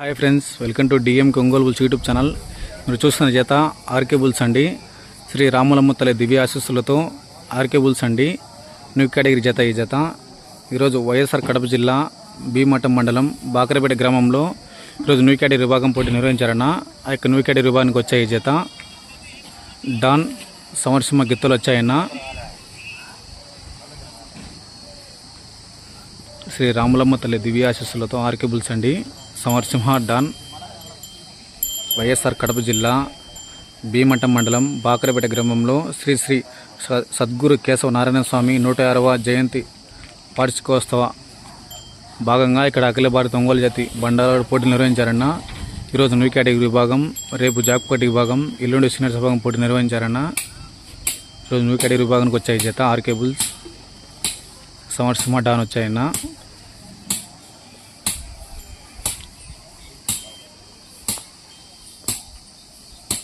Hi friends welcome to DM Ongole bulls YouTube channel మీరు చూస్తున్న చేత ఆర్కే బుల్స్ అండి. శ్రీ రాములమ్మ తల్లి దివ్య ఆశీస్సులతో ఆర్కే బుల్స్ అండి. న్యూ కేటగిరీ జత ఈ జత. ఈరోజు వైఎస్ఆర్ కడప జిల్లా భీమఠం మండలం బాకరపేట గ్రామంలో ఈరోజు న్యూ కేటగిరీ విభాగం పోటీ నిర్వహించారన్న ఆ యొక్క న్యూ కేటగిరీ విభాగానికి వచ్చాయి ఈ జత. డాన్ సమరసింహ గిత్తలు వచ్చాయన్న. శ్రీ రాములమ్మ తల్లి దివ్య ఆశీస్సులతో ఆర్కే బుల్స్ అండి. సమరసింహ డాన్ వైఎస్ఆర్ కడప జిల్లా భీమఠం మండలం బాకరపేట గ్రామంలో శ్రీ శ్రీ స- సద్గురు కేశవ నారాయణ స్వామి నూట ఆరవ జయంతి వార్షికోత్సవ భాగంగా ఇక్కడ అఖిల భారత ఒంగోలు జాతి బండారాడు పోటీ నిర్వహించారన్న ఈరోజు న్యూ కేటగిరీ విభాగం రేపు జాక్పేట విభాగం ఎల్లుండి సీనియర్స్ విభాగం పోటీ నిర్వహించారన్న ఈరోజు న్యూ కేటగిరీ విభాగానికి వచ్చాయి జత ఆర్కేబుల్స్ సమర్సింహ డాన్ వచ్చాయన్న.